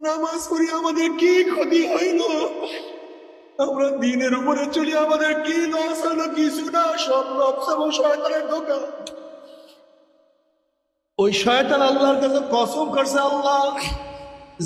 নামাজ পড়ি আমাদের কি ক্ষতি হইল? আমরা দিনের উপরে চলি আমাদের কি লস হলো কিছু না, সব লস এবং শয়তানের ওই শয়তান আল্লাহর কাছে কসম করছে, আল্লাহ,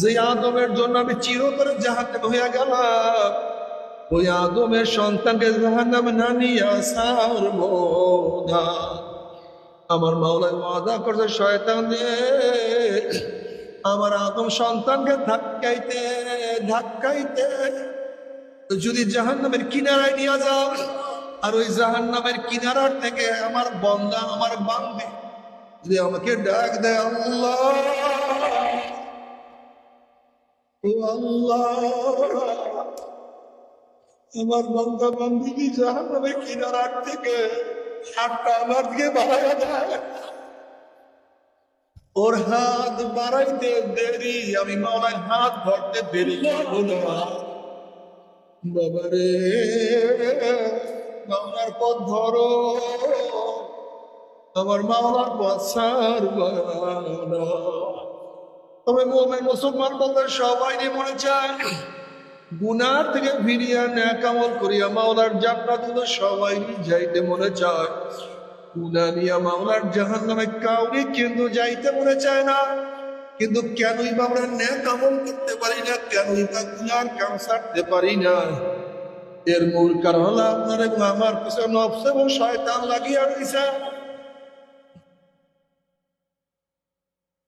যে আদমের জন্য আমি চিরতরে জাহান্নামে হইয়া গেলাম। ওই আদমের সন্তানকে জাহান্নামে না নিয়ে আমার মাওলায় ওয়াদা করছে, শয়তান রে আমার আদম সন্তানকে ধাক্কাইতে ধাক্কাইতে। যদি জাহান্নামের কিনারায় নিয়ে যাও, আর ওই জাহান্নামের কিনারার থেকে আমার বন্দা আমার বান্ধে যদি আমাকে ডাক দেয়, আল্লাহ, ও আল্লাহ, আমার বন্ধা বান্ধবী জাহান্নামের কিনারার থেকে হাতটা আমার দিকে বাড়াইয়া দেয়? ওর হাত বাড়াইতে দেরি, আমি মাওলায় হাত ধরতে দেরি না। বাবারে, মাওলার পথ ধরো। আমার মাওলার পথ ছাড়বা তবে মোমেন মুসলমান বলতে সবাই মনে চায়, গুনার থেকে ফিরিয়া ন্যাকামল করিয়া মাওলার জান্নাত তো সবাই যাইতে মনে চায়। গুনা নিয়া মাওলার জাহান নামে কাউরি কিন্তু যাইতে মনে চায় না? কিন্তু কেনই বা আমরা ন্যাকামল করতে পারি না, কেনই বা গুনার কাম ছাড়তে পারি না? এর মূল কারণ হলো আপনার এবং আমার পিছনে নফস এবং শয়তান লাগিয়া রয়েছে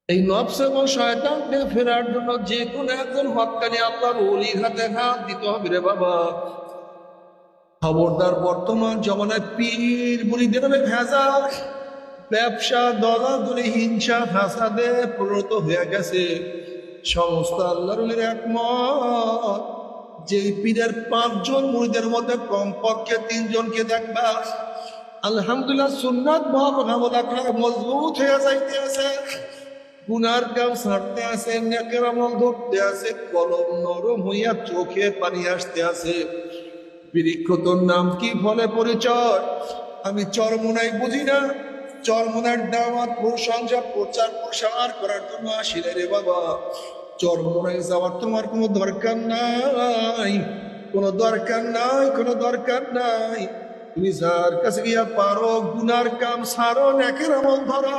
এই নফস এবং শয়তানকে ফেরার জন্য যে কোনো একজন হকানি আল্লাহর অলির হাতে হাত দিতে হবে রে বাবা। খবরদার বর্তমান জমানায় পীর মুড়িদের নামে ভেজাল ব্যবসা, দলাদলি, হিংসা ফাসাদে পরিণত হয়ে গেছে। সমস্ত আল্লাহর অলির একমত, যে পীরের পাঁচজন মুড়িদের মধ্যে কমপক্ষে তিনজনকে দেখবা। আলহামদুলিল্লাহ সুন্নাত মহাবনা মজবুত হয়ে যাইতে আছে। গুনার কাম ছাড়তে আছে, নেকের আমল ধরতে আছে, কলম নরম হইয়া চোখে পানি আসতে আছে। বৃক্ষ তোর নাম কি ফলে পরিচয়? আমি চরমোনাই বুঝি না। চরমোনার দামাত প্রশংসা প্রচার প্রসার করার জন্য আসিলে রে বাবা। চরমোনাই যাওয়ার তোমার কোনো দরকার নাই। কোনো দরকার নাই, কোনো দরকার নাই। তুমি যার কাছে গিয়া পারো, গুনার কাম সারো নেকের আমল ধরো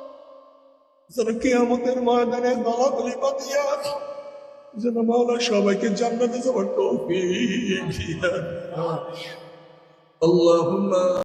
যেন কেয়ামতের ময়দানে দলাদলি বাঁধিয়া যেন মাওলা সবাইকে জান্নাতে যাওয়ার তৌফিক আল্লাহুম্মা